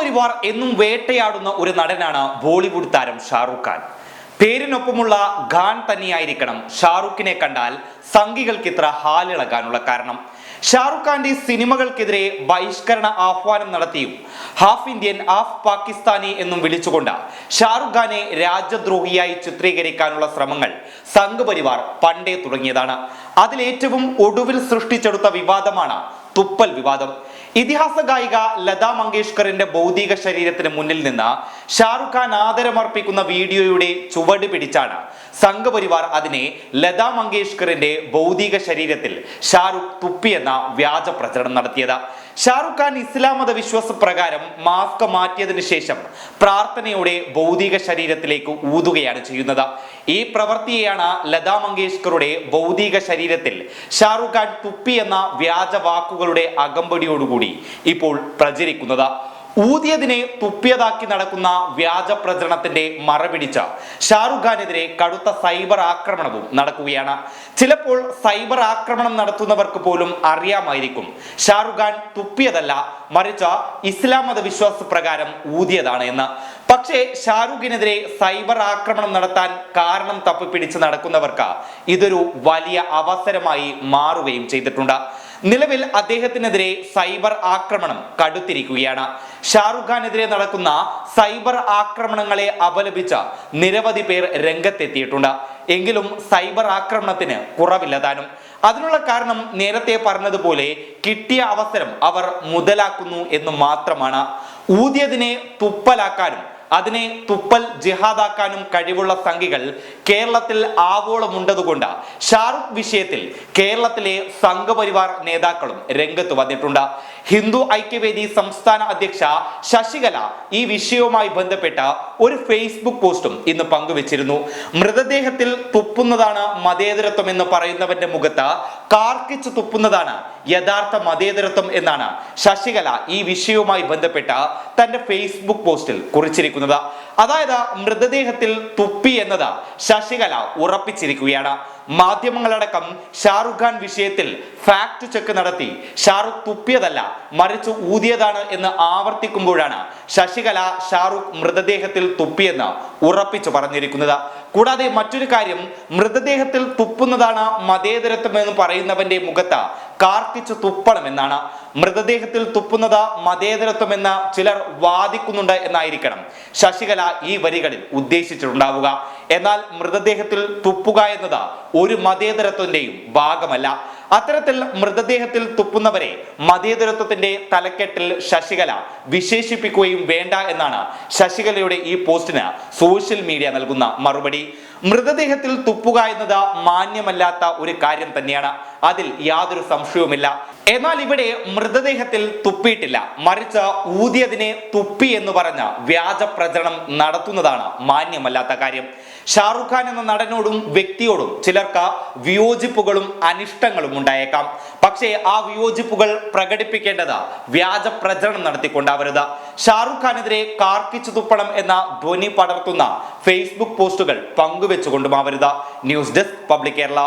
സംഘപരിവാർ എന്നും വേട്ടയാടുന്ന ഒരു നടനാണ് ബോളിവുഡ് താരം ഷാറൂഖ് ഖാൻ. പേരിനൊപ്പമുള്ള ഖാൻ തന്നെയായിരിക്കണം ഷാറൂഖിനെ കണ്ടാൽ സംഘികൾക്ക് ഇത്ര ഹാലിളകാനുള്ള കാരണം. ഷാറൂഖ് ഖാന്റെ സിനിമകൾക്കെതിരെ ബഹിഷ്കരണ ആഹ്വാനം നടത്തിയും ഹാഫ് ഇന്ത്യൻ ഹാഫ് പാകിസ്ഥാനി എന്നും വിളിച്ചുകൊണ്ട് ഷാറൂഖ് ഖാനെ രാജ്യദ്രോഹിയായി ചിത്രീകരിക്കാനുള്ള ശ്രമങ്ങൾ സംഘപരിവാർ പണ്ടേ തുടങ്ങിയതാണ്. അതിലേറ്റവും ഒടുവിൽ സൃഷ്ടിച്ചെടുത്ത വിവാദമാണ് തുപ്പൽ വിവാദം. ഇതിഹാസ ഗായിക ലതാ മങ്കേഷ്കറിന്റെ ഭൗതിക ശരീരത്തിന് മുന്നിൽ നിന്ന് ഷാറുഖ് ഖാൻ ആദരമർപ്പിക്കുന്ന വീഡിയോയുടെ ചുവട് പിടിച്ചാണ്. സംഘപരിവാർ അതിനെ ലതാ മങ്കേഷ്കറിന്റെ ഭൗതിക ശരീരത്തിൽ ഷാറുഖ് തുപ്പിയെന്ന വ്യാജ പ്രചരണം നടത്തിയത്. ഷാറുഖ് ഖാൻ ഇസ്ലാം മത വിശ്വാസ പ്രകാരം മാസ്ക് മാറ്റിയതിനു ശേഷം പ്രാർത്ഥനയുടെ ഭൗതിക ശരീരത്തിലേക്ക് ഊതുകയാണ് ചെയ്യുന്നത്. ഈ പ്രവൃത്തിയെയാണ് ലതാ മങ്കേഷ്കറുടെ ഭൗതിക ശരീരത്തിൽ ഷാറുഖ് ഖാൻ തുപ്പി എന്ന വ്യാജ വാക്കുകളുടെ അകമ്പടിയോടുകൂടി ഇപ്പോൾ പ്രചരിക്കുന്നത്. ഊതിയതിനെ തുപ്പിയതാക്കി നടക്കുന്ന വ്യാജ പ്രചരണത്തിന്റെ മറപിടിച്ച ഷാറുഖ് ഖാനെതിരെ കടുത്ത സൈബർ ആക്രമണവും നടക്കുകയാണ്. ചിലപ്പോൾ സൈബർ ആക്രമണം നടത്തുന്നവർക്ക് പോലും അറിയാമായിരിക്കും. ഷാറുഖ് ഖാൻ തുപ്പിയതല്ല മറിച്ച് ഇസ്ലാം മത വിശ്വാസ പ്രകാരം ഊതിയതാണ് എന്ന്. പക്ഷേ ഷാരൂഖിനെതിരെ സൈബർ ആക്രമണം നടത്താൻ കാരണം തപ്പിപ്പിടിച്ച് നടക്കുന്നവർക്ക് ഇതൊരു വലിയ അവസരമായി മാറുകയും ചെയ്തിട്ടുണ്ട്. നിലവിൽ അദ്ദേഹത്തിനെതിരെ സൈബർ ആക്രമണം കടുത്തിരിക്കുകയാണ്. ഷാറുഖ് ഖാനെതിരെ നടക്കുന്ന സൈബർ ആക്രമണങ്ങളെ അപലപിച്ച നിരവധി പേർ രംഗത്തെത്തിയിട്ടുണ്ട്. എങ്കിലും സൈബർ ആക്രമണത്തിന് കുറവില്ലതാനും അതിനുള്ള കാരണം നേരത്തെ പറഞ്ഞതുപോലെ കിട്ടിയ അവസരം അവർ മുതലാക്കുന്നു എന്ന് മാത്രമാണ്. ഊതിയതിനെ തുപ്പലാക്കാനും അതിനെ തുപ്പൽ ജിഹാദാക്കാനും കഴിവുള്ള സംഘികൾ കേരളത്തിൽ ആവോളമുണ്ടതുകൊണ്ട് ഷാറുഖ് വിഷയത്തിൽ കേരളത്തിലെ സംഘപരിവാർ നേതാക്കളും രംഗത്ത് വന്നിട്ടുണ്ട്. ഹിന്ദു ഐക്യവേദി സംസ്ഥാന അധ്യക്ഷ ശശികല ഈ വിഷയവുമായി ബന്ധപ്പെട്ട ഒരു ഫേസ്ബുക്ക് പോസ്റ്റും ഇന്ന് പങ്കുവച്ചിരുന്നു. മൃതദേഹത്തിൽ തുപ്പുന്നതാണ് മതേതരത്വം എന്ന് പറയുന്നവന്റെ മുഖത്ത് കാർക്കിച്ച് തുപ്പുന്നതാണ് യഥാർത്ഥ മതേതരത്വം എന്നാണ് ശശികല ഈ വിഷയവുമായി ബന്ധപ്പെട്ട തന്റെ ഫേസ്ബുക്ക് പോസ്റ്റിൽ കുറിച്ചിരിക്കുന്നത്. അതായത് മൃതദേഹത്തിൽ തുപ്പി എന്നത് ശശികല ഉറപ്പിച്ചിരിക്കുകയാണ്. മാധ്യമങ്ങളടക്കം ഷാറുഖ് ഖാൻ വിഷയത്തിൽ ഫാക്ട് ചെക്ക് നടത്തി. ഷാറുഖ് തുപ്പിയതല്ല മറിച്ച് ഊതിയതാണ് എന്ന് ആവർത്തിക്കുമ്പോഴാണ് ശശികല ഷാറുഖ് മൃതദേഹത്തിൽ തുപ്പിയെന്ന് ഉറപ്പിച്ചു പറഞ്ഞിരിക്കുന്നത്. കൂടാതെ മറ്റൊരു കാര്യം മൃതദേഹത്തിൽ തുപ്പുന്നതാണ് മതേതരത്വം എന്ന് പറയുന്നവന്റെ മുഖത്ത് കാർത്തിച്ചു തുപ്പണമെന്നാണ്. മൃതദേഹത്തിൽ തുപ്പുന്നത് മതേതരത്വം എന്ന് ചിലർ വാദിക്കുന്നുണ്ട് എന്നായിരിക്കണം. ശശികല ഈ വരികളിൽ ഉദ്ദേശിച്ചിട്ടുണ്ടാവുക. എന്നാൽ മൃതദേഹത്തിൽ തുപ്പുക എന്നത് ഒരു മതേതരത്വന്റെയും ഭാഗമല്ല. അത്തരത്തിൽ മൃതദേഹത്തിൽ തുപ്പുന്നവരെ മതേതരത്വത്തിന്റെ തലക്കെട്ടിൽ ശശികല വിശേഷിപ്പിക്കുകയും വേണ്ട എന്നാണ് ശശികലയുടെ ഈ പോസ്റ്റിന് സോഷ്യൽ മീഡിയ നൽകുന്ന മറുപടി. മൃതദേഹത്തിൽ തുപ്പുക എന്നത് മാന്യമല്ലാത്ത ഒരു കാര്യം തന്നെയാണ്. അതിൽ യാതൊരു സംശയവുമില്ല. എന്നാൽ ഇവിടെ മൃതദേഹത്തിൽ തുപ്പിയിട്ടില്ല. മറിച്ച് ഊതിയതിനെ തുപ്പി എന്ന് പറഞ്ഞ വ്യാജ പ്രചരണം നടത്തുന്നതാണ് മാന്യമല്ലാത്ത കാര്യം. ഷാറുഖ് ഖാൻ എന്ന നടനോടും വ്യക്തിയോടും ചിലർക്ക് വിയോജിപ്പുകളും അനിഷ്ടങ്ങളും ഉണ്ടായേക്കാം. പക്ഷേ ആ വിയോജിപ്പുകൾ പ്രകടിപ്പിക്കേണ്ടത് വ്യാജ പ്രചരണം നടത്തിക്കൊണ്ടാവരുത്. ഷാറുഖ് ഖാനെതിരെ കാർക്കിച്ചു തുപ്പണം എന്ന ധ്വനി പടർത്തുന്ന ഫേസ്ബുക്ക് പോസ്റ്റുകൾ പങ്കുവെച്ചുകൊണ്ടുമാവരുത്. News desk public Kerala.